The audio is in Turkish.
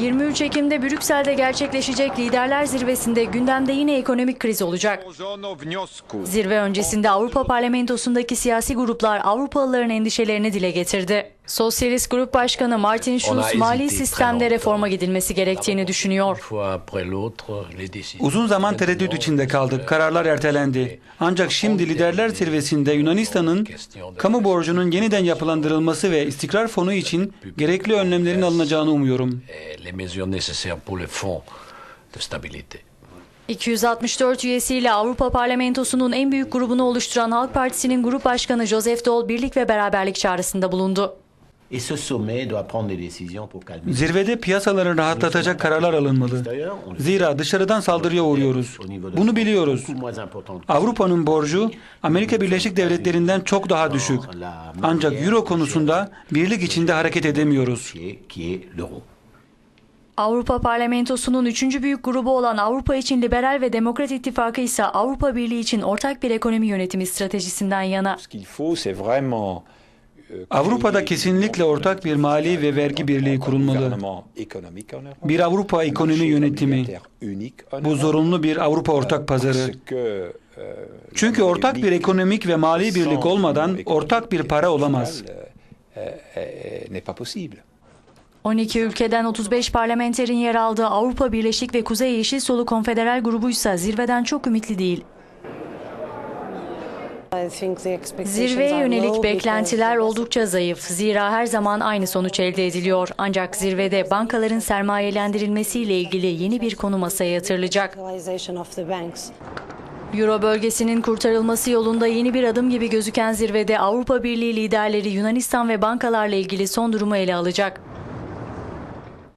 23 Ekim'de Brüksel'de gerçekleşecek liderler zirvesinde gündemde yine ekonomik kriz olacak. Zirve öncesinde Avrupa Parlamentosundaki siyasi gruplar Avrupalıların endişelerini dile getirdi. Sosyalist Grup Başkanı Martin Schulz mali sistemde reforma gidilmesi gerektiğini düşünüyor. Uzun zaman tereddüt içinde kaldık. Kararlar ertelendi. Ancak şimdi liderler zirvesinde Yunanistan'ın kamu borcunun yeniden yapılandırılması ve istikrar fonu için gerekli önlemlerin alınacağını umuyorum. les mesures nécessaires pour le fonds de stabilité. 264 üyesiyle Avrupa Parlamentosu'nun en büyük grubunu oluşturan Halk Partisi'nin grup başkanı Joseph Daul birlik ve beraberlik çağrısında bulundu. Zirvede piyasaları rahatlatacak kararlar alınmalı. Zira dışarıdan saldırıya uğruyoruz. Bunu biliyoruz. Avrupa'nın borcu Amerika Birleşik Devletleri'nden çok daha düşük. Ancak Euro konusunda birlik içinde hareket edemiyoruz. Avrupa Parlamentosu'nun üçüncü büyük grubu olan Avrupa için Liberal ve Demokrat İttifakı ise Avrupa Birliği için ortak bir ekonomi yönetimi stratejisinden yana. Avrupa'da kesinlikle ortak bir mali ve vergi birliği kurulmalı. Bir Avrupa ekonomi yönetimi. Bu zorunlu bir Avrupa ortak pazarı. Çünkü ortak bir ekonomik ve mali birlik olmadan ortak bir para olamaz. fiscale, euh, euh, n'est pas possible. 12 ülkeden 35 parlamenterin yer aldığı Avrupa Birleşik ve Kuzey Yeşil Solu Konfederal grubuysa zirveden çok ümitli değil. Zirveye yönelik beklentiler oldukça zayıf. Zira her zaman aynı sonuç elde ediliyor. Ancak zirvede bankaların sermayelendirilmesiyle ilgili yeni bir konu masaya yatırılacak. Euro bölgesinin kurtarılması yolunda yeni bir adım gibi gözüken zirvede Avrupa Birliği liderleri Yunanistan ve bankalarla ilgili son durumu ele alacak.